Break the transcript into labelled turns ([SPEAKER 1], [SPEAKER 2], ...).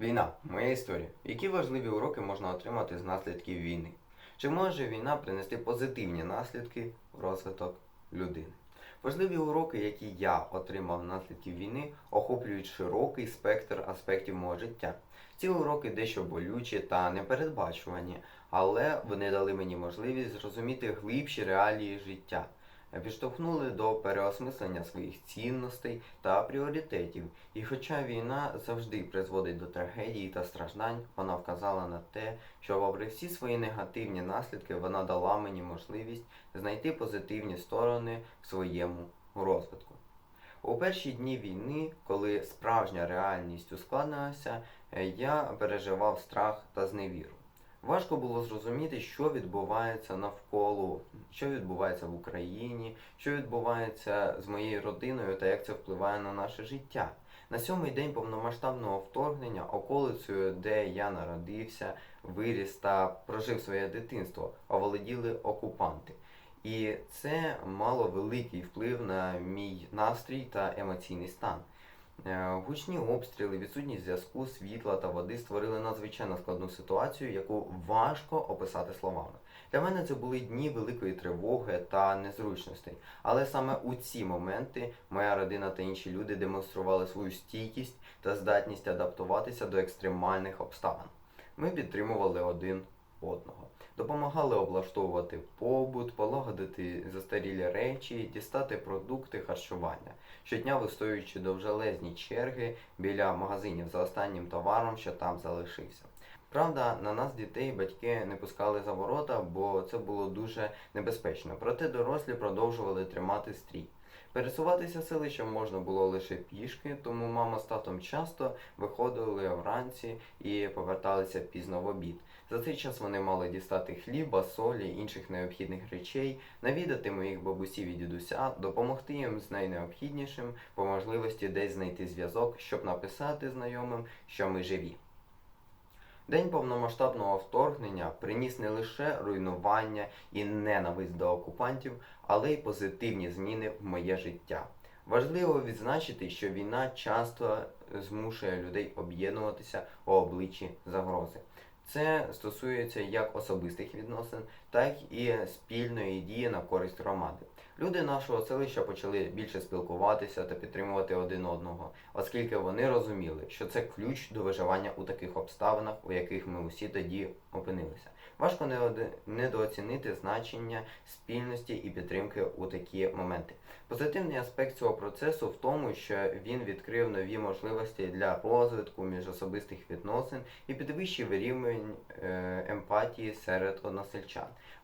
[SPEAKER 1] Війна моя історія. Які важливі уроки можна отримати з наслідків війни? Чи може війна принести позитивні наслідки в розвиток людини? Важливі уроки, які я отримав наслідків війни, охоплюють широкий спектр аспектів мого життя. Ці уроки дещо болючі та непередбачувані, але вони дали мені можливість зрозуміти глибші реалії життя, підштовхнули до переосмислення своїх цінностей та пріоритетів. І хоча війна завжди призводить до трагедії та страждань, вона вказала на те, що попри всі свої негативні наслідки, вона дала мені можливість знайти позитивні сторони в своєму розвитку. У перші дні війни, коли справжня реальність ускладнилася, я переживав страх та зневіру. Важко було зрозуміти, що відбувається навколо, що відбувається в Україні, що відбувається з моєю родиною та як це впливає на наше життя. На сьомий день повномасштабного вторгнення околицею, де я народився, виріс та прожив своє дитинство, оволоділи окупанти. І це мало великий вплив на мій настрій та емоційний стан. Е, Гучні обстріли, відсутність зв'язку, світла та води створили надзвичайно складну ситуацію, яку важко описати словами. Для мене це були дні великої тривоги та незручностей. Але саме у ці моменти моя родина та інші люди демонстрували свою стійкість та здатність адаптуватися до екстремальних обставин. Ми підтримували один одного, допомагали облаштовувати побут, полагодити застарілі речі, дістати продукти харчування, щодня вистоюючи довжелезні черги біля магазинів за останнім товаром, що там залишився. Правда, на нас дітей батьки не пускали за ворота, бо це було дуже небезпечно. Проте дорослі продовжували тримати стрій. Пересуватися селищем можна було лише пішки, тому мама з татом часто виходили вранці і поверталися пізно в обід. За цей час вони мали дістати хліба, солі, інших необхідних речей, навідати моїх бабусів і дідуся, допомогти їм з найнеобхіднішим, по можливості десь знайти зв'язок, щоб написати знайомим, що ми живі. День повномасштабного вторгнення приніс не лише руйнування і ненависть до окупантів, але й позитивні зміни в моє життя. Важливо відзначити, що війна часто змушує людей об'єднуватися у обличчі загрози. Це стосується як особистих відносин, так і спільної дії на користь громади. Люди нашого селища почали більше спілкуватися та підтримувати один одного, оскільки вони розуміли, що це ключ до виживання у таких обставинах, у яких ми усі тоді опинилися. Важко недооцінити значення спільності і підтримки у такі моменти. Позитивний аспект цього процесу в тому, що він відкрив нові можливості для розвитку міжособистих відносин і підвищив рівень е, емпатії серед односельчан.